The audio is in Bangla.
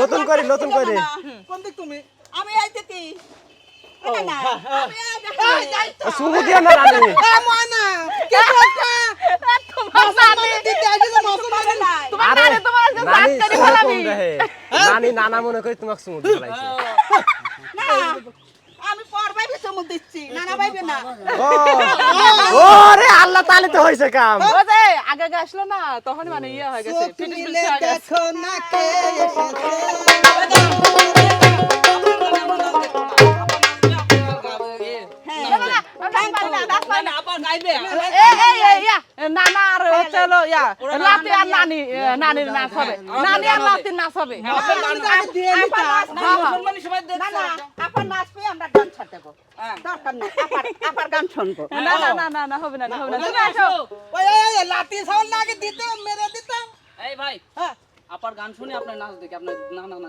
নতুন করে নতুন করে। কোন দিক তুমি আমি এই। শুভ দিয়া না রানী। ময়না কে কথা তোমার নানি। দিতে তোমার নানি তোমার আজকে নানি সাত ফেলাবি। নানি নানা মনে করে তোমাকে সুমুদ ফেলাইছে না আমি পরবাই চুমু দিচ্ছি না না ভাইবে না ও রে আল্লাহ তালে তো হয়েছে কাম ও যে আগে আগে আসলো না তখন মানে ইয়ে হয়ে গেছে হয়ে দেখো না কে ইয়া, নানা আর হচ্ছে ইয়া, লাতি আর নানি, নানির নাচ হবে। নানি আর লাতির নাচ হবে। আপনার নানি দরকার নেই আপার আপার গান শুনব। না, না, না, না, না, হবে না, হবে না। তুমি আসো। ওই ওই, ওই লাতি সাউন্ড লাগে দিতে মেরে দিতাম। এই ভাই হ্যাঁ। আপার গান শুনে আপনার নাচ দেখে আপনার না না না